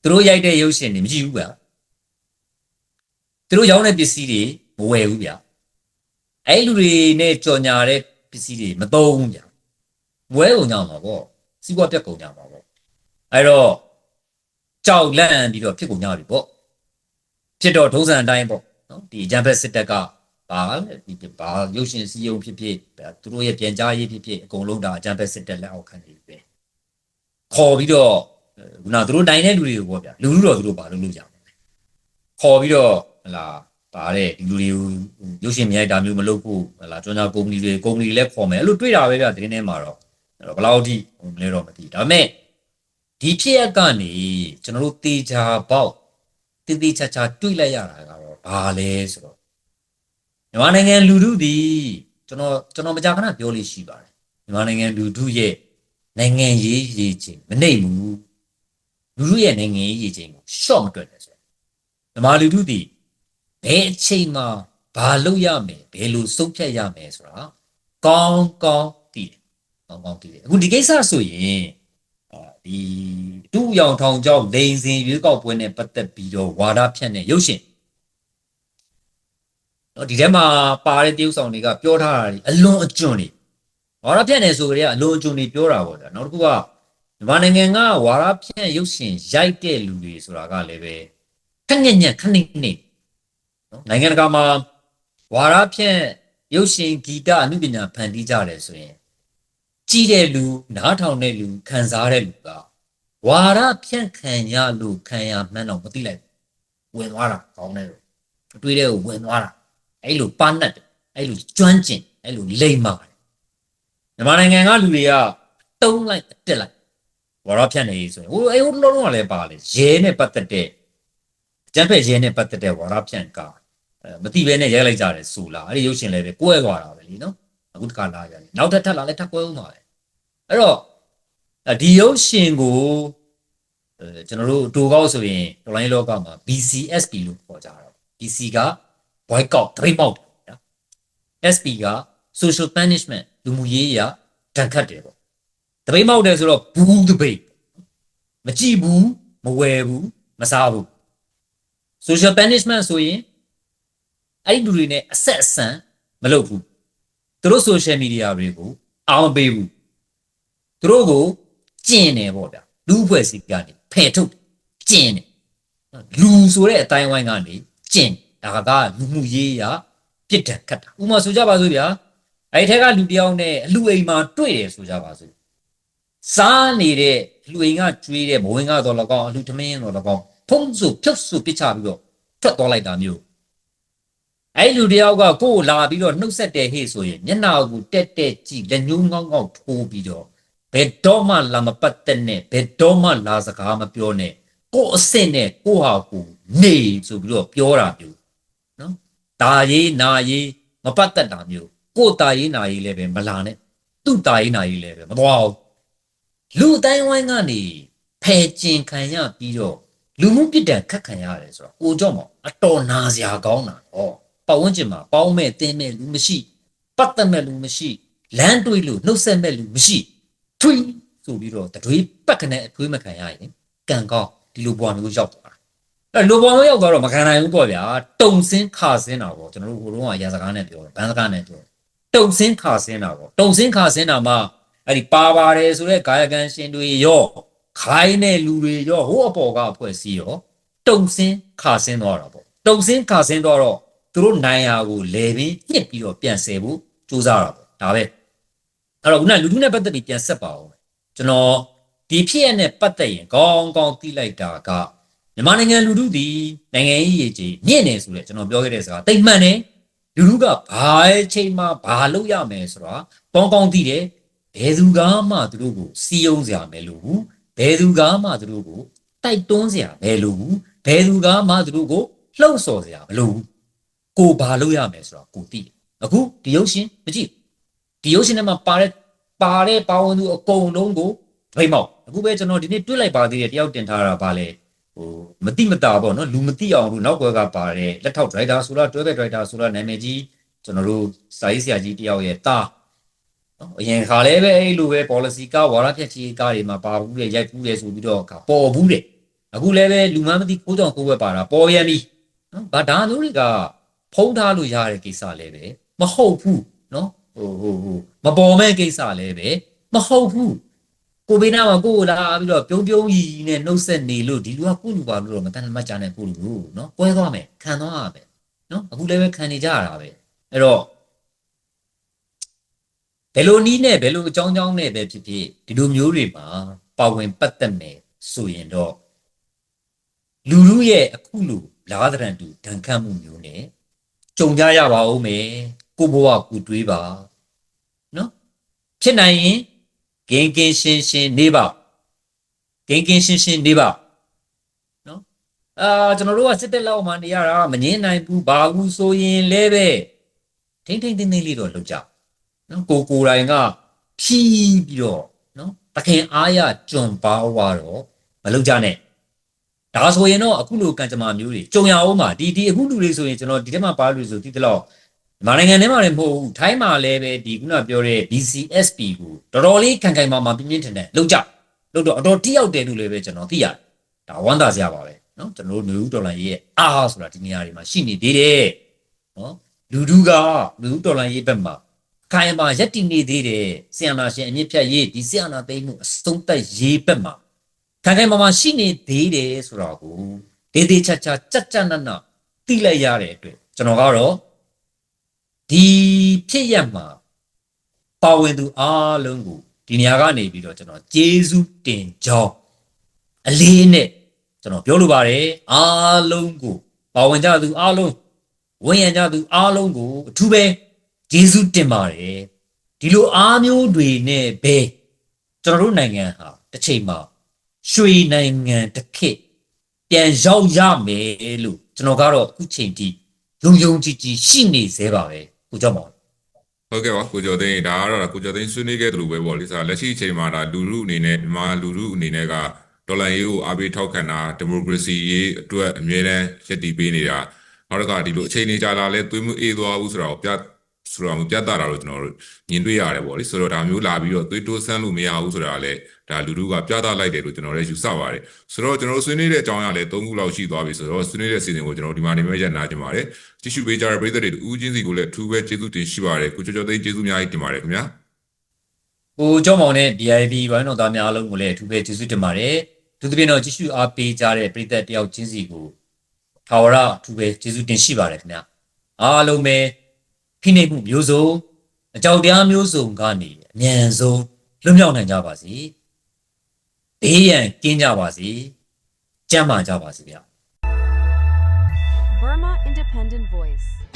သူတို့ရိုက်တဲ့ရုပ်ရှင်တွေမကြည့်ဘူးဗျာသူတို့ရောင်းတဲ့ပစ္စည်းတွေမဝယ်ဘူးဗျာအဲ့လူတွေနဲ့ကြော်ညာတဲ့ပစ္စည်းတွေမသုံးဘူးဗျာဝဲကုန်ကြမှာပေါ့စီးပွားပြတ်ကုန်ကြမှာပေါ့အဲ့တော့ကြောက်လန့်ပြီးတော့ဖြစ်ကုန်ကြပြီပေါ့ဖြစ်တော့ဒုံးစံအတိုင်းပေါ့နော်ဒီဂျမ်ဘက်စစ်တပ်က ဘာလဲဒီဘာရုပ်ရှင်စီယုံဖြစ်ဖြစ်သူတို့ရဲ့ပြန်ကြားရေးဖြစ်ဖြစ်အကုန်လုံးဒါဂျမ်ဘက်စစ်တပ်လက်အောက်ခံနေပြီပဲခေါ်ပြီးတော့ခုနသူတို့နိုင်တဲ့လူတွေကိုပေါ့ဗျာလူလူတော့သူတို့ဘာလုပ်လို့ကြမှာခေါ်ပြီးတော့ဟလာပါတဲ့ဒီလူတွေကိုရုပ်ရှင်မြိုက်တာမျိုးမလုပ်ဖို့ဟလာကျွန်တော်ကုမ္ပဏီတွေကုမ္ပဏီလည်းခေါ်မယ်အဲ့လိုတွေ့တာပဲဗျသတင်းထဲမှာတော့အဲ့တော့ဘယ်လောက်အထိဟိုမလဲတော့မသိဘူးဒါပေမဲ့ဒီဖြစ်ရက်ကနေကျွန်တော်တို့တေချာပေါက်တေးသေးချာချာတွေ့လိုက်ရတာကတော့ဘာလဲဆိုတော့ မြန်မာနိုင်ငံလူထုဒီကျွန်တော်ကျွန်တော်မကြာခဏပြောလို့ရှိပါတယ်မြန်မာနိုင်ငံလူထုရဲ့နိုင်ငံရေးရည်ချင်းမနှိမ့်ဘူးလူထုရဲ့နိုင်ငံရေးရည်ချင်းကိုရှော့မတွက်တယ်ဆိုတော့မြန်မာလူထုဒီဘယ်အချိန်မှာဘာလုပ်ရမယ်ဘယ်လိုစုပ်ဖြတ်ရမယ်ဆိုတာကောင်းကောင်းသိတယ်ကောင်းကောင်းသိတယ်အခုဒီကိစ္စဆိုရင်အာဒီတူရောင်ထောင်ကြောင့်လိန်စင်ရွေးကောက်ပွဲနဲ့ပတ်သက်ပြီးတော့ဝါဒဖြန့်တဲ့ရုပ်ရှင် တော့ဒီထဲမှာပါတဲ့တရုပ်ဆောင်တွေကပြောထားတာတွေအလွန်အကျွံတွေဝါဒဖြန့်တယ်ဆိုကြတဲ့အလွန်အကျွံတွေပြောတာပေါ့ဗျာနောက်တစ်ခုကမြန်မာနိုင်ငံကဝါဒဖြန့်ရုပ်ရှင်ရိုက်တဲ့လူတွေဆိုတာကလည်းပဲခက်ညက်ညက်ခက်နေနေနော်နိုင်ငံတကာမှာဝါရဖြန့်ရုပ်ရှင်ဂီတအမှုပညာဖန်တီးကြတယ်ဆိုရင်ကြည်တဲ့လူနားထောင်တဲ့လူခံစားတဲ့လူကဝါရဖြန့်ခံရလို့ခံရမှန်းတော့မသိလိုက်ဘူးဝင်သွားတာကောင်းတယ်လို့အတွေ့တဲ့ကိုဝင်သွားတာ အဲ့လိုပါနတ်တယ်အဲ့လိုကျွမ်းကျင်အဲ့လိုလိမ့်မာတယ်မြန်မာနိုင်ငံကလူတွေကတုံးလိုက်တက်လိုက်ဝါရဖြန့်နေဆိုရင်ဟိုအဲ့ဟိုလုံးလုံးကလည်းပါလေရဲနဲ့ပတ်သက်တဲ့ကျန်းဖက်ရဲနဲ့ပတ်သက်တဲ့ဝါရဖြန့်ကအဲမတိဘဲနဲ့ရိုက်လိုက်ကြတယ်ဆိုလားအဲ့ဒီရုပ်ရှင်လည်းပဲကွဲသွားတာပဲလीနော်အခုတခါလာရတယ်နောက်ထပ်ထပ်လာလဲထပ်ကွဲဦးမှာပဲအဲ့တော့ဒီရုပ်ရှင်ကိုအဲကျွန်တော်တို့အတူကောက်ဆိုရင် online လောကမှာ BCSP လို့ခေါ်ကြတာ BC က boycott ဒရိမောက်တယ်နော် SP က social punishment လူမှုရေးရာဒဏ်ခတ်တယ်ပေါ့ဒရိမောက်တယ်ဆိုတော့ဘူးဒပိတ်မကြည့်ဘူးမဝယ်ဘူးမစားဘူး social punishment ဆိုရင်အဲ့ဒီလူတွေနဲ့အဆက်အဆံမလုပ်ဘူးသူတို့ social media တွေကိုအောင်မပေးဘူးသူတို့ကိုကျင့်တယ်ပေါ့ဗျာလူအဖွဲ့အစည်းကနေဖယ်ထုတ်ကျင့်တယ်လူဆိုတဲ့အတိုင်းဝိုင်းကနေကျင့် ဒါကလူမှုရေးရပြစ်ဒဏ်ခတ်တာဥပမာဆိုကြပါစို့ဗျာအဲ့ဒီထက်ကလူတစ်ယောက်နဲ့အလူအိမ်မှာတွေ့တယ်ဆိုကြပါစို့စားနေတဲ့လူအိမ်ကကျွေးတဲ့ဘဝင်ကတော့လကောင်းအလူသမင်းတော့လကောင်းဖုံးစုဖြုတ်စုပစ်ချပြီးတော့ထွက်သွားလိုက်တာမျိုးအဲ့လူတယောက်ကကိုယ်လာပြီးတော့နှုတ်ဆက်တယ်ဟေ့ဆိုရင်မျက်နှာကိုတက်တက်ကြည့်လက်ညှိုးငေါက်ငေါက်ထိုးပြီးတော့ဘယ်တော့မှလာမပတ်သက်နဲ့ဘယ်တော့မှလာစကားမပြောနဲ့ကိုယ်အစ်စ်နဲ့ကိုယ့်ဟာကိုယ်နေဆိုပြီးတော့ပြောတာမျိုးနော် ဒါရေးနာရေးမပတ်သက်တာမျိုးကိုယ်တာရေးနာရေးလည်းပဲမလာနဲ့သူ့တာရေးနာရေးလည်းပဲမသွားဘူးလူအတိုင်းဝိုင်းကနေဖယ်ကျင်ခံရပြီးတော့လူမှုပြစ်ဒဏ်ခတ်ခံရတယ်ဆိုတော့ကိုကြောင့်မအတော်နာစရာကောင်းတာဟောပတ်ဝန်းကျင်မှာပေါင်းမဲ့တင်းမဲ့လူမရှိပတ်သက်မဲ့လူမရှိလမ်းတွေးလို့နှုတ်ဆက်မဲ့လူမရှိထွေးဆိုပြီးတော့တတွေးပတ်ကနေအထွေးမခံရရင်ကံကောင်းဒီလိုဘွားမျိုးရောက်သွားတာ အဲ့လိုဘွားမျိုးရောက်သွားတော့မခံနိုင်ဘူးပေါ့ဗျာတုံစင်းခါစင်းတာပေါ့ကျွန်တော်တို့ဟိုတုန်းကရာစကားနဲ့ပြောတယ်ဘန်းစကားနဲ့ပြောတယ်တုံစင်းခါစင်းတာပေါ့တုံစင်းခါစင်းတာမှအဲ့ဒီပါပါတယ်ဆိုတဲ့ကာယကံရှင်တွေရောခိုင်းတဲ့လူတွေရောဟိုအပေါ်ကအဖွဲ့အစည်းရောတုံစင်းခါစင်းသွားတာပေါ့တုံစင်းခါစင်းသွားတော့သူတို့နိုင်ရာကိုလေပြီးညှစ်ပြီးတော့ပြန်ဆယ်ဖို့ကြိုးစားတာပေါ့ဒါပဲအဲ့တော့ခုနကလူထုနဲ့ပတ်သက်ပြီးပြန်ဆက်ပါအောင်ကျွန်တော်ဒီဖြစ်ရတဲ့ပတ်သက်ရင်ကောင်းကောင်းသိလိုက်တာက မြန်မာနိုင်ငံလူထုဒီနိုင်ငံရေးရေးကြီးမြင့်နေဆိုလေကျွန်တော်ပြောခဲ့တဲ့စကားတိတ်မှန်တယ်လူထုကဘာအချိန်မှဘာလုပ်ရမယ်ဆိုတာကောင်းကောင်းသိတယ်ဘယ်သူကမှသူတို့ကိုစီယုံစရာမလိုဘူးဘယ်သူကမှသူတို့ကိုတိုက်တွန်းစရာမလိုဘူးဘယ်သူကမှသူတို့ကိုလှုပ်ဆော်စရာမလိုဘူးကိုဘာလုပ်ရမယ်ဆိုတာကိုသိတယ်အခုဒီရုပ်ရှင်မကြည့်ဒီရုပ်ရှင်ထဲမှာပါတဲ့ပါတဲ့ပါဝင်သူအကုန်လုံးကိုဒိတ်မောက်အခုပဲကျွန်တော်ဒီနေ့တွေ့လိုက်ပါသေးတယ်တယောက်တင်ထားတာပါလေ ဟိုမတိမတာပေါ့နော်လူမတိအောင်လို့နောက်ကွယ်ကပါတဲ့လက်ထောက်ဒရိုက်တာဆိုလားတွဲဘက်ဒရိုက်တာဆိုလားနာမည်ကြီးကျွန်တော်တို့စာရေးဆရာကြီးတယောက်ရဲ့တာနော်အရင်ခါလဲပဲအဲ့လိုပဲ policy ကဝါရဖြတ်ချီကားတွေမှာပါဘူးလေရိုက်ဘူးလေဆိုပြီးတော့ကပေါ်ဘူးတယ်အခုလည်းပဲလူမှန်းမသိကိုးကြောင်ကိုးဘက်ပါတာပေါ်ပြန်ပြီနော်ဗဒါမျိုးတွေကဖုံးထားလို့ရတဲ့ကိစ္စလည်းပဲမဟုတ်ဘူးနော်ဟိုဟိုဟိုမပေါ်မဲ့ကိစ္စလည်းပဲမဟုတ်ဘူး ကိုဘေးနားမှာကိုကိုလာပြီးတော့ပြုံးပြုံးကြီးနဲ့နှုတ်ဆက်နေလို့ဒီလူကကိုလူပါလို့တော့မတန်မတ်ကြနဲ့ကိုလူလို့နော်ကွဲသွားမယ်ခံသွားရမယ်နော်အခုလည်းပဲခံနေကြရတာပဲအဲ့တော့ဘယ်လိုနီးနဲ့ဘယ်လိုအကြောင်းကြောင်းနဲ့ပဲဖြစ်ဖြစ်ဒီလိုမျိုးတွေမှာပါဝင်ပတ်သက်မယ်ဆိုရင်တော့လူလူရဲ့အခုလိုလာသရန်တူဒဏ်ခတ်မှုမျိုးနဲ့ကြုံကြရပါဦးမယ်ကိုဘဝကိုတွေးပါနော်ဖြစ်နိုင်ရင် ဂင်ဂင်ရှင်းရှင်းနေပါဂင်ဂင်ရှင်းရှင်းနေပါနော်အာကျွန်တော်တို့ကစစ်တက်လောက်မှနေရတာမငင်းနိုင်ဘူးဘာဘူးဆိုရင်လည်းပဲထိမ့်ထိမ့်သိမ့်သိမ့်လေးတော့လုပ်ကြနော်ကိုကိုယ်တိုင်ကဖြီးပြီးတော့နော်တခင်အားရကြွန်ပါဝါတော့မလုပ်ကြနဲ့ဒါဆိုရင်တော့အခုလိုကံကြမ္မာမျိုးတွေကြုံရအောင်ပါဒီဒီအခုလူတွေဆိုရင်ကျွန်တော်ဒီထဲမှာပါလို့ဆိုတိတလောက် မြန်မာနိုင်ငံထဲမှာလည်းမဟုတ်ဘူးထိုင်းမှာလည်းပဲဒီခုနပြောတဲ့ BCSP ကိုတော်တော်လေးခံခံမာမာပြင်းပြင်းထန်ထန်လောက်ကြလောက်တော့အတော်တိရောက်တယ်လို့လည်းပဲကျွန်တော်သိရတယ်ဒါဝမ်းသာစရာပါပဲเนาะကျွန်တော်တို့လူဦးဒေါ်လာရေးရဲ့အားဆိုတာဒီနေရာတွေမှာရှိနေသေးတယ်เนาะလူဒူကလူဦးဒေါ်လာရေးဘက်မှာခိုင်မာရက်တည်နေသေးတယ်ဆီယနာရှင်အမြင့်ဖြတ်ရေးဒီဆီယနာသိမ်းမှုအစုံသက်ရေးဘက်မှာခံခံမာမာရှိနေသေးတယ်ဆိုတာကိုဒေသေးချာချာကြက်ကြက်နက်နက်သိလိုက်ရတဲ့အတွက်ကျွန်တော်ကတော့ ဒီဖြစ်ရက်မှာပါဝင်သူအားလုံးကိုဒီနေရာကနေပြီးတော့ကျွန်တော်ကျေးဇူးတင်ကြောင်းအလေးနဲ့ကျွန်တော်ပြောလိုပါတယ်အားလုံးကိုပါဝင်ကြသူအားလုံးဝင်ရကြသူအားလုံးကိုအထူးပဲကျေးဇူးတင်ပါတယ်ဒီလိုအားမျိုးတွေနဲ့ပဲကျွန်တော်တို့နိုင်ငံဟာတစ်ချိန်မှာရွှေနိုင်ငံတစ်ခေတ်ပြန်ရောက်ရမယ်လို့ကျွန်တော်ကတော့အခုချိန်ထိယုံယုံကြည်ကြည်ရှိနေသေးပါပဲ ကိုကြောင့်ပါဟုတ်ကဲ့ပါကိုကျော်သိန်းဒါကတော့ကိုကျော်သိန်းဆွေးနွေးခဲ့တယ်လို့ပဲပေါ့လေဆိုတော့လက်ရှိအချိန်မှာဒါလူလူအနေနဲ့မြန်မာလူလူအနေနဲ့ကဒေါ်လာရေးကိုအားပေးထောက်ခံတာဒီမိုကရေစီရေးအတွက်အမြဲတမ်းရည်တည်ပေးနေတာနောက်တစ်ခါဒီလိုအချိန်နေကြလာလဲသွေးမှုအေးသွားဘူးဆိုတော့ပြ ဆိုတော့မပြတ်တာတော့ကျွန်တော်တို့မြင်တွေ့ရတယ်ပေါ့လေဆိုတော့ဒါမျိုးလာပြီးတော့သွေးတိုးဆန်းလို့မရဘူးဆိုတာလည်းဒါလူလူကပြသလိုက်တယ်လို့ကျွန်တော်လည်းယူဆပါတယ်ဆိုတော့ကျွန်တော်ဆွေးနွေးတဲ့အကြောင်းအရာလည်း၃ခုလောက်ရှိသွားပြီဆိုတော့ဆွေးနွေးတဲ့စီစဉ်ကိုကျွန်တော်ဒီမှာနေမဲ့ရက်နာကြပါပါတယ်ကြည့်ရှုပေးကြတဲ့ပရိသတ်တွေဦးချင်းစီကိုလည်းအထူးပဲကျေးဇူးတင်ရှိပါတယ်ကိုကျော်ကျော်သိန်းကျေးဇူးအများကြီးတင်ပါတယ်ခင်ဗျာကိုကြောင့်မောင်နဲ့ VIP ဘိုင်းတော်သားများအားလုံးကိုလည်းအထူးပဲကျေးဇူးတင်ပါတယ်သူသဖြင့်တော့ကြည့်ရှုအားပေးကြတဲ့ပရိသတ်တယောက်ချင်းစီကိုထာဝရအထူးပဲကျေးဇူးတင်ရှိပါတယ်ခင်ဗျာအားလုံးပဲ ဖိနှိပ်မှုမျိုးစုံအကြောက်တရားမျိုးစုံကနေအမြန်ဆုံးလွတ်မြောက်နိုင်ကြပါစေဘေးရန်ကင်းကြပါစေကျန်းမာကြပါစေဗျာ